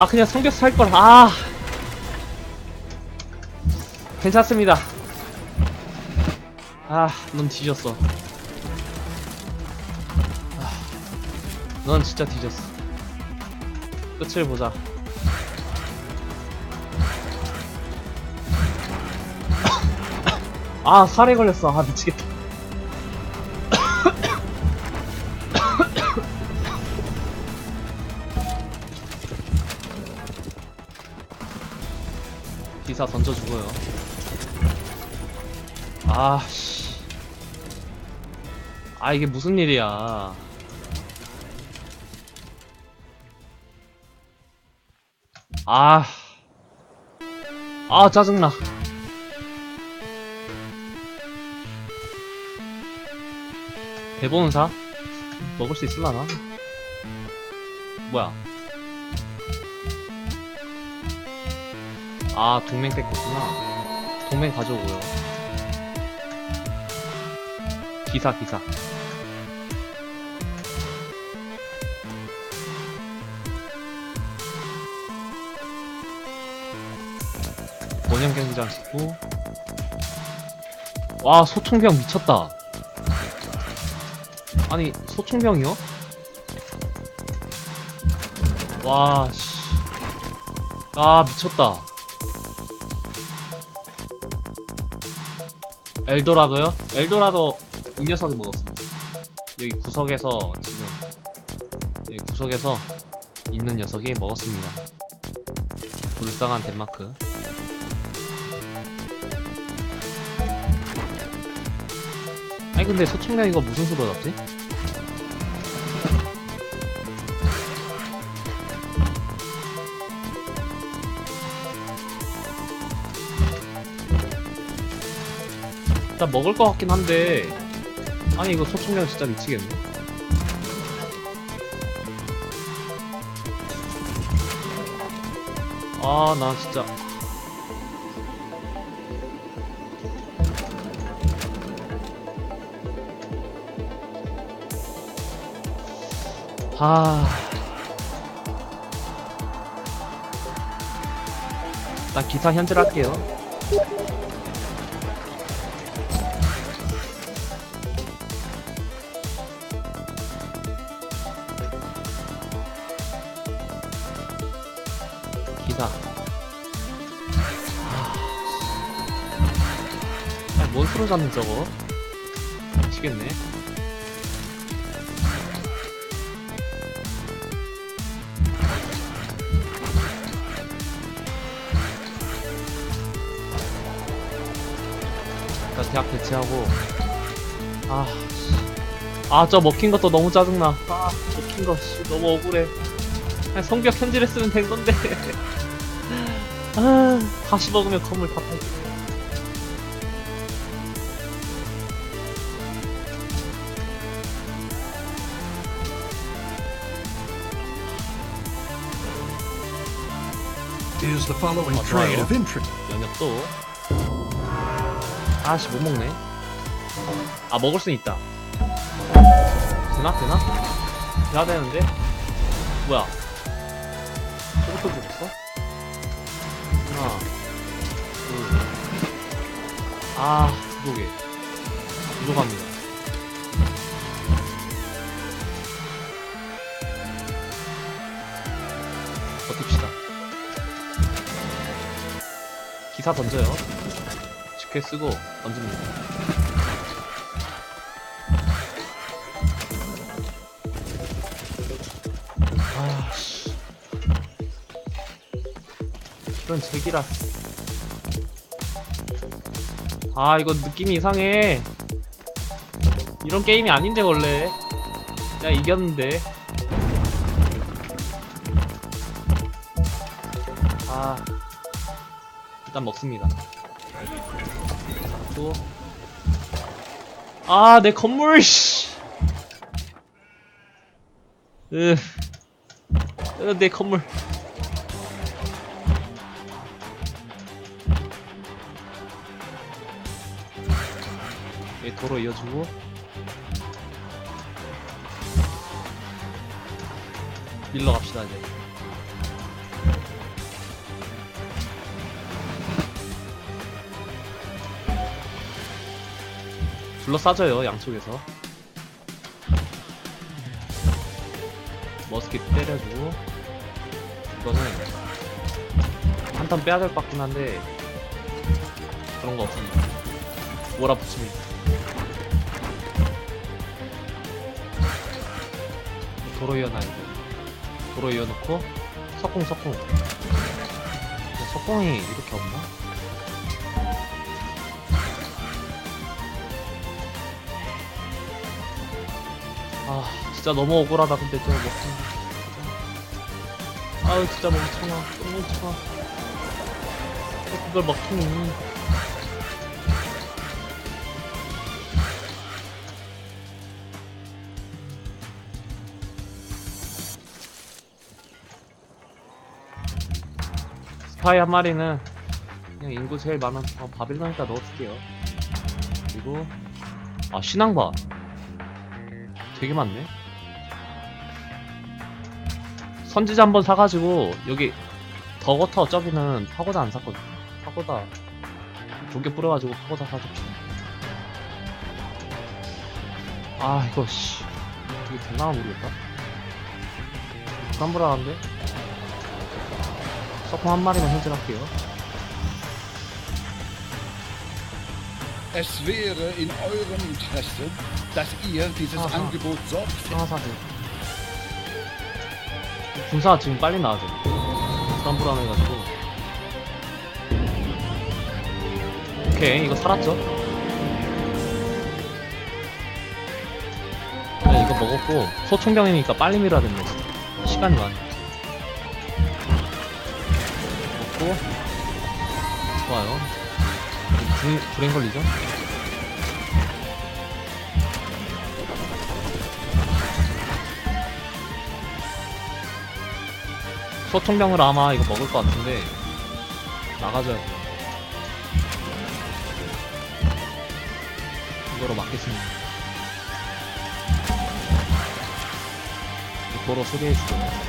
아 그냥 성격서 할걸. 아. 괜찮습니다. 아넌 뒤졌어. 아, 넌 진짜 뒤졌어. 끝을 보자. 아 살에 걸렸어. 아 미치겠다 기사 던져 죽어요. 아, 씨. 아, 이게 무슨 일이야. 아. 아, 짜증나. 대본사? 먹을 수 있을라나? 뭐야? 아 동맹 뺏겼구나. 동맹 가져오고요. 기사 기사. 원형경장 짓고 와 소총병 미쳤다. 아니 소총병이요? 와씨. 아 미쳤다 엘도라도요? 엘도라도 이 녀석이 먹었습니다. 여기 구석에서 지금 여기 구석에서 있는 녀석이 먹었습니다. 불쌍한 덴마크. 아니 근데 소총량 이거 무슨 수로 잡지? 일단 먹을 것 같긴 한데. 아니 이거 소총량 진짜 미치겠네. 아 나 진짜. 아. 나 기사 현질할게요 수로 잡는 저거? 미치겠네. 일단 대학 배치하고. 아, 씨. 아, 저 먹힌 것도 너무 짜증나. 아, 먹힌 거, 씨, 너무 억울해. 그냥 성격 현질했으면 된 건데. 아, 다시 먹으면 건물 다 팔지. Is the following Oh, train 좋아요. of interest? 연역도. 아씨, 못 먹네. 아, 먹을 순 있다. 되나? 되나? 돼야 되는데? 뭐야? 저것도 죽었어? 하나, 둘. 아, 두 개. 부족합니다. 기사 던져요. 직회 쓰고 던집니다. 아, 씨. 이런 제기라. 아, 이거 느낌이 이상해. 이런 게임이 아닌데, 원래. 야, 이겼는데. 아. 일단 먹습니다. 또. 아, 내 건물, 씨. 으. 으, 내 건물. 이 도로 이어주고. 밀러 갑시다, 이제. 둘러싸줘요 양쪽에서. 머스킷 때려주고 이거는 한턴 빼야 될 것 같긴 한데 그런 거 없습니다. 몰아붙입니다. 도로 이어놔야 돼 도로 이어놓고 석궁. 근데 석궁이 이렇게 없나? 아 진짜 너무 억울하다 근데 저거 먹힌 아유 진짜 멍청아. 멍청아. 왜 그걸 먹히니. 스파이 한 마리는 그냥 인구 제일 많은 어, 바빌론에다 넣어줄게요. 그리고 아 신앙바 되게 많네. 선지자 한번 사가지고 여기 더거터 저기는 파고다 안 샀거든. 파고다 조개 뿌려가지고 파고다 사줬지. 아 이거 씨 이게 되나 모르겠다. 불안불안한데? 서풍 한 마리만 현질할게요. Es wäre in eurem Interesse, dass ihr dieses Aha. Angebot sorgfältig 사세요. 군사 지금 빨리 나와줘. 불안불안해가지고. 오케이, 이거 살았죠? 네, 이거 먹었고, 소총병이니까 빨리 밀어야. 시간이 많아. 먹고, 좋아요. 불, 불행 걸리죠? 소총병을 아마 이거 먹을 것 같은데 나가줘야 돼요. 이거로 막겠습니다. 이 도로 소개해주고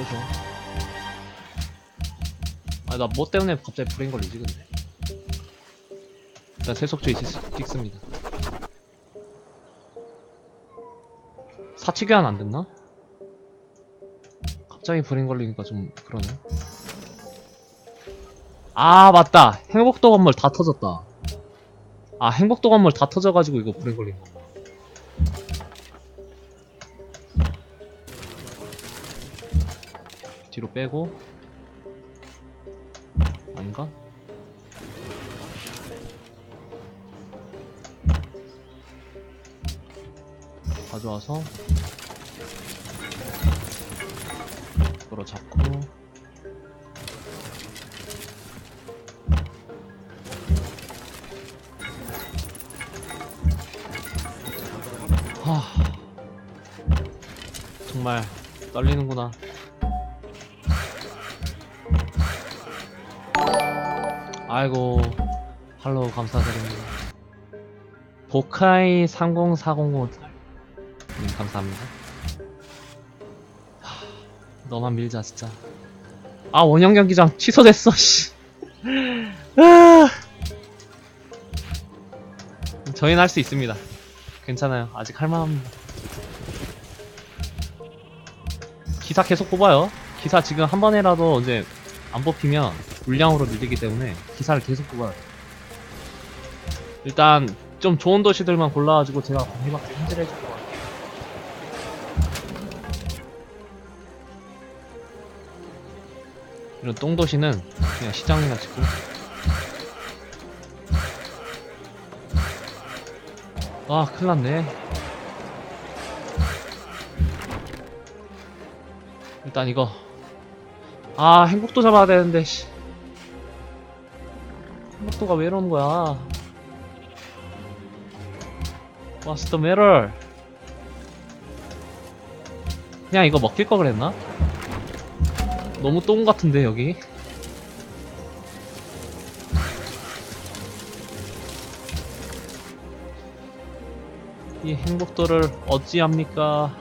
조심 아나 뭐 때문에 갑자기 불행 걸리지 근데 일단 세속주의 찍- 찍습니다 사치 교환 안 됐나? 갑자기 불행 걸리니까 좀 그러네. 아 맞다. 행복도 건물 다 터졌다. 아 행복도 건물 다 터져가지고 이거 불행 걸린 거. 뒤로 빼고. 아닌가? 가져와서 이거로 잡고. 하 정말 떨리는구나 아이고 팔로우 감사드립니다 보카이 30405님 감사합니다. 하, 너만 밀자 진짜. 아 원형 경기장 취소됐어. 씨. 아. 저희는 할 수 있습니다. 괜찮아요. 아직 할만합니다. 기사 계속 뽑아요. 기사 지금 한 번이라도 이제 안 뽑히면 물량으로 밀리기 때문에 기사를 계속 뽑아요. 일단 좀 좋은 도시들만 골라가지고 제가 해봤자 현질 해줄 것 같아요. 이런 똥도시는 그냥 시장이나 짓고 아 큰일났네 일단 이거 아 행복도 잡아야 되는데 씨. 행복도가 왜 이러는 거야? the matter 그냥 이거 먹힐 거 그랬나? 너무 똥 같은데 여기? 이 행복도를 어찌합니까?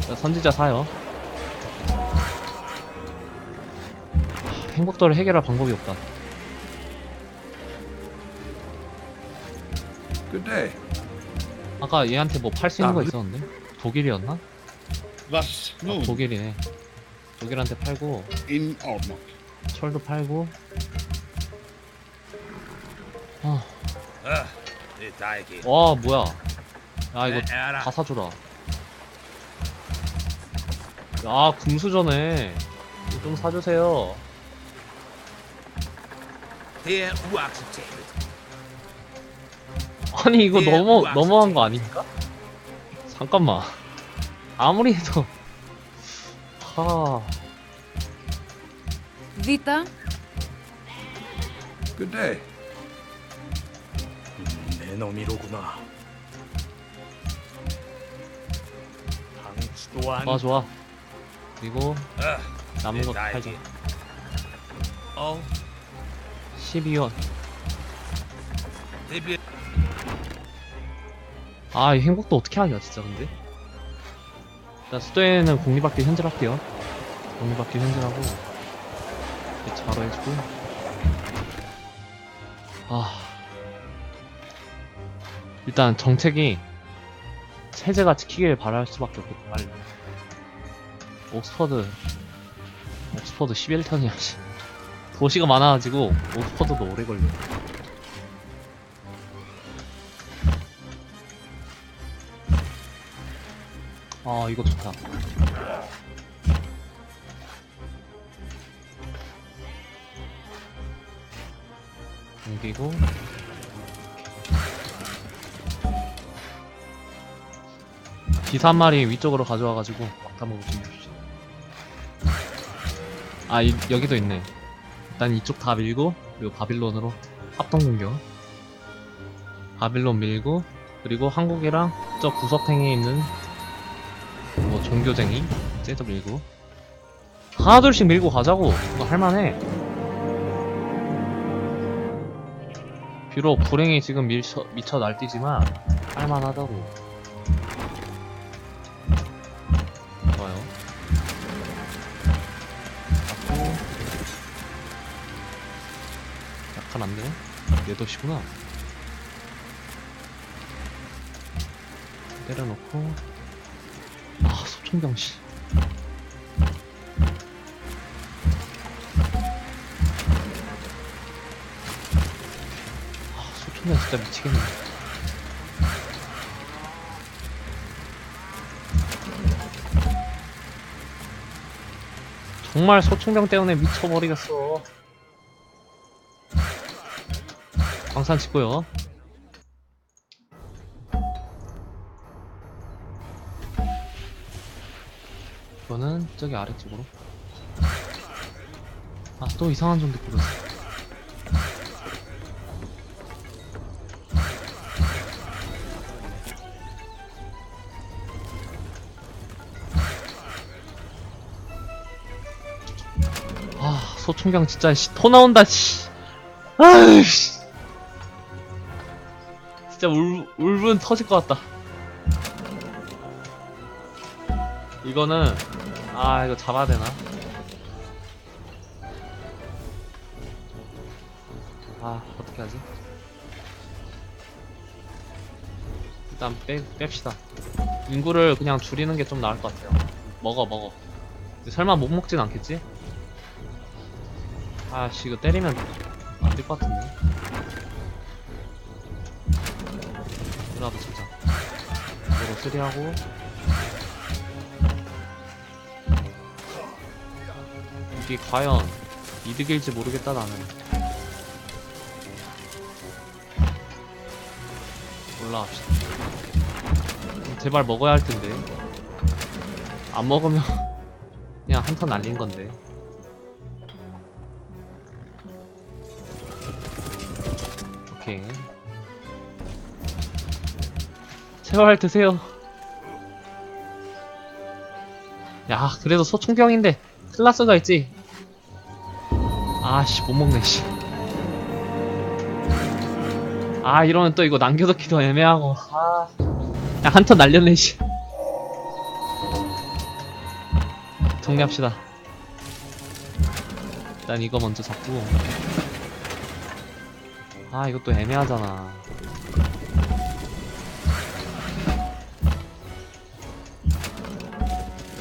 자, 선지자 사요. 행복도를 해결할 방법이 없다. Good day. 아까 얘한테 뭐 팔 수 있는 거 아, 있었는데? 독일이었나? Was nun 독일이네. 독일한테 팔고 in Ordnung? 철도 팔고. 아, 아, 이 딸기. 와 뭐야? 아 이거 네. 다 사줘라. 야 금수저네. 이거 좀 사주세요. Here, accepted. 아니 이거 네, 너무 너무한 뭐, 아, 네. 거 아닙니까? 잠깐만 아무리 해도 다 Vita, Good day. 내 놈이로구나. 방치도 안. 좋아 좋아 그리고 아, 남은 거 팔자 날개. 어, 12원 대비 아, 이 행복도 어떻게 하냐, 진짜, 근데. 자, 수도에는 공리받기 현질할게요. 공리받기 현질하고, 이렇게 자로 해주고. 아. 일단 정책이 체제가 지키길 바랄 수밖에 없겠다, 빨리. 옥스퍼드, 옥스퍼드 11턴이야, 씨. 도시가 많아가지고, 옥스퍼드도 오래 걸려. 아 이거 좋다. 옮기고. 기사 한 마리 위쪽으로 가져와가지고 먹을 좀 해주시죠 아 이, 여기도 있네. 일단 이쪽 다 밀고 그리고 바빌론으로 합동 공격. 바빌론 밀고 그리고 한국이랑 저 구석탱이에 있는 뭐 종교쟁이? 쟤도 밀고 하나 둘씩 밀고 가자고. 이거 할만해. 비록 불행이 지금 밀쳐, 미쳐 날뛰지만 할만하다고. 좋아요. 잡고. 약간 안되네 얘도시구나. 때려놓고 아 소총병 씨. 아 소총병 진짜 미치겠네. 정말 소총병 때문에 미쳐버리겠어. 광산 찍고요. 이거는 저기 아래쪽으로. 아 또 이상한 좀비 뿌렸어. 아 소총경 진짜 씨, 토 나온다 씨. 아이씨. 진짜 울, 울분 터질 것 같다. 이거는 아 이거 잡아야 되나? 아 어떻게 하지? 일단 빼, 뺍시다 인구를 그냥 줄이는 게 좀 나을 것 같아요 먹어 먹어 설마 못 먹진 않겠지? 아씨 이거 때리면 안 될 것 같은데 이라도 진짜 이거 쓰리하고 이게 과연 이득일지 모르겠다 나는. 올라갑시다. 제발 먹어야 할 텐데. 안 먹으면 그냥 한턴 날린 건데. 오케이. 제발 드세요. 야 그래도 소총병인데 클라스가 있지 아씨 못 먹네 씨. 아 이러면 또 이거 남겨놓기도 애매하고 아. 야한 턴 날렸네 씨. 정리합시다 일단 이거 먼저 잡고 아 이것도 애매하잖아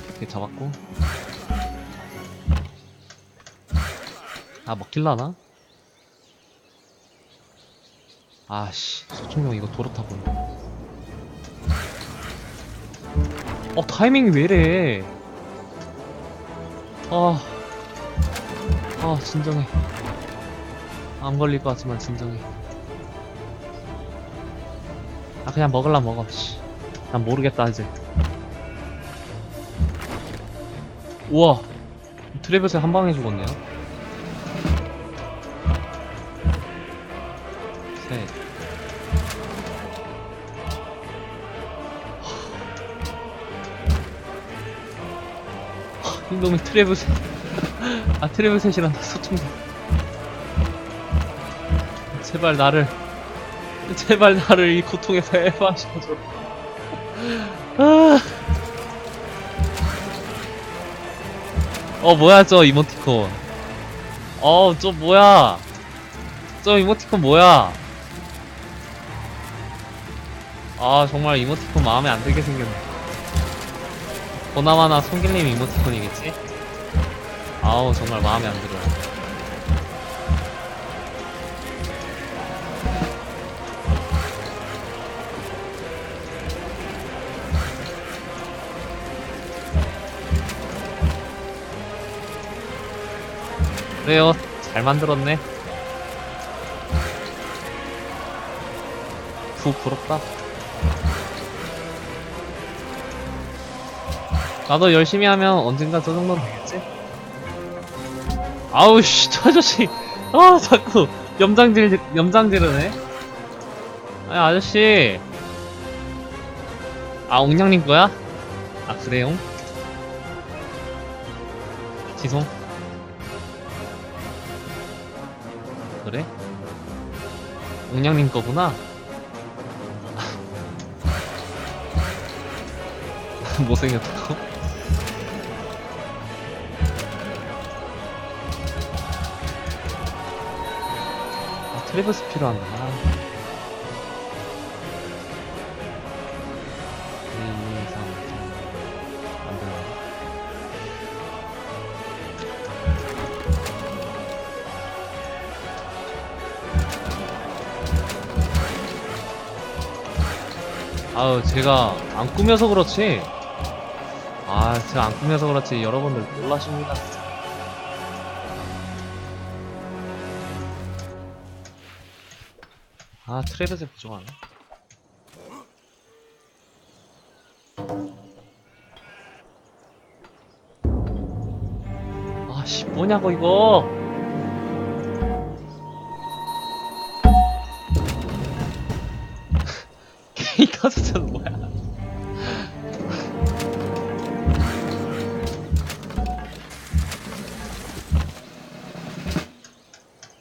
이렇게 잡았고 아 먹힐라나? 아씨 소총용 이거 도로타 보네 어 타이밍이 왜이래? 아, 아 진정해. 안 걸릴 것 같지만 진정해. 아 그냥 먹을라 먹어 씨. 난 모르겠다 이제. 우와 트래빗에 한 방에 죽었네요 이놈의 트래브셋. 아 트래브셋이란다 소총기 제발 나를 제발 나를 이 고통에서 해방시켜줘. 아. 어 뭐야 저 이모티콘. 어저 뭐야? 저 이모티콘 뭐야? 아 정말 이모티콘 마음에 안 들게 생겼네 보나마나 송길님 이모티콘이겠지? 아우 정말 마음에 안 들어요. 그래요. 잘 만들었네. 부 부럽다 나도 열심히 하면 언젠가 저 정도는 되겠지? 아우 씨, 저 아저씨. 아, 자꾸 염장질 염장지르네. 아니, 아저씨. 아, 옹냥님 거야? 아, 그래요? 지송. 그래? 옹냥님 거구나. 못생겼다고? 트래버스 필요한다. 1, 2, 3, 4. 안 되나? 아우, 제가 안 꾸며서 그렇지. 아, 제가 안 꾸며서 그렇지. 여러분들 놀라십니다. 아, 트레드세 부족하네. 아, 씨, 뭐냐고, 이거! 케이크 숫자는 뭐야?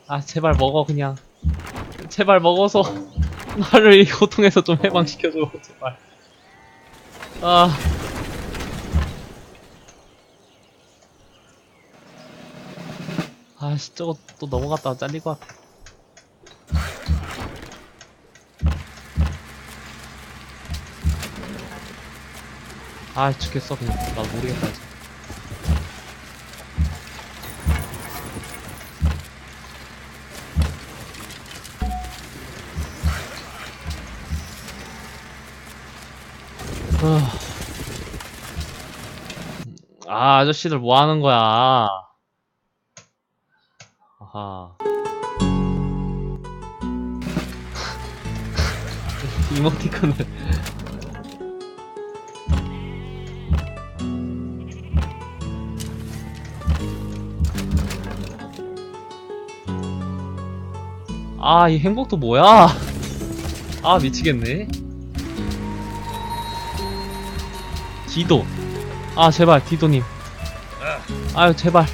아, 제발 먹어, 그냥. 제발 먹어서 나를 이 고통에서 좀 해방시켜줘 제발. 아. 아씨 저거 또 넘어갔다가 잘릴 것 같아. 아 죽겠어 그냥. 나 모르겠다 이제 아, 아저씨들 뭐 하는 거야? 아하. 이모티콘을. 아, 이 행복도 뭐야? 아, 미치겠네. 디도. 아, 제발, 디도님. 아유, 제발.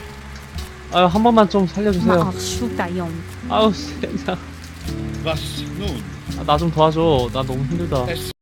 아유, 한 번만 좀 살려주세요. 아우, 세상. Was nun? 나 좀 도와줘. 나 너무 힘들다. Es